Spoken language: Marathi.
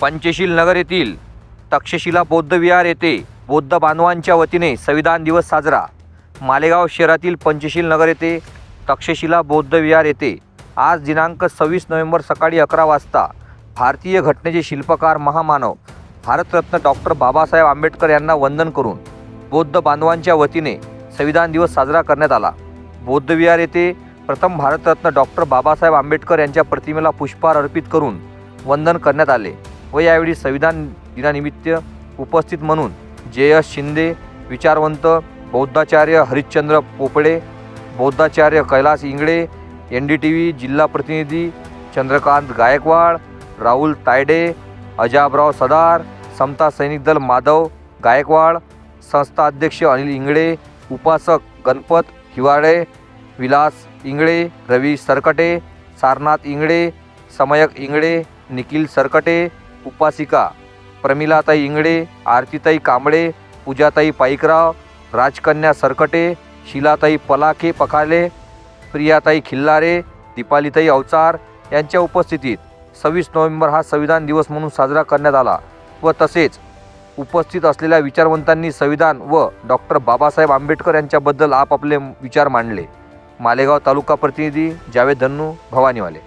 पंचशील नगर येथील तक्षशिला बौद्ध विहार येथे बौद्ध बांधवांच्या वतीने संविधान दिवस साजरा. मालेगाव शहरातील पंचशील नगर येथे तक्षशिला बौद्ध विहार येथे आज दिनांक सव्वीस नोव्हेंबर सकाळी अकरा वाजता भारतीय घटनेचे शिल्पकार महामानव भारतरत्न डॉक्टर बाबासाहेब आंबेडकर यांना वंदन करून बौद्ध बांधवांच्या वतीने संविधान दिवस साजरा करण्यात आला. बौद्ध विहार येथे प्रथम भारतरत्न डॉक्टर बाबासाहेब आंबेडकर यांच्या प्रतिमेला पुष्पहार अर्पित करून वंदन करण्यात आले. व यावेळी संविधान दिनानिमित्त उपस्थित म्हणून जे एस शिंदे विचारवंत बौद्धाचार्य Harishchandra पोपळे बौद्धाचार्य Kailas Ingale N D T V जिल्हा प्रतिनिधी चंद्रकांत गायकवाड राहुल तायडे अजाबराव सदार समता सैनिक दल माधव गायकवाड संस्था अध्यक्ष अनिल इंगळे उपासक गणपत हिवाळे विलास इंगळे रवी सरकटे सारनाथ इंगळे समयक इंगळे निखिल सरकटे उपासिका प्रमिलाताई इंगळे आरतीताई कांबळे पूजाताई पाईकराव राजकन्या सरकटे शिलाताई पलाखे पखाले प्रियाताई खिल्लारे दीपालीताई अवचार यांच्या उपस्थितीत सव्वीस नोव्हेंबर हा संविधान दिवस म्हणून साजरा करण्यात आला व तसेच उपस्थित असलेल्या विचारवंतांनी संविधान व डॉक्टर बाबासाहेब आंबेडकर यांच्याबद्दल आपापले विचार मांडले. मालेगाव तालुका प्रतिनिधी जावेद धन्नू भवानीवाले.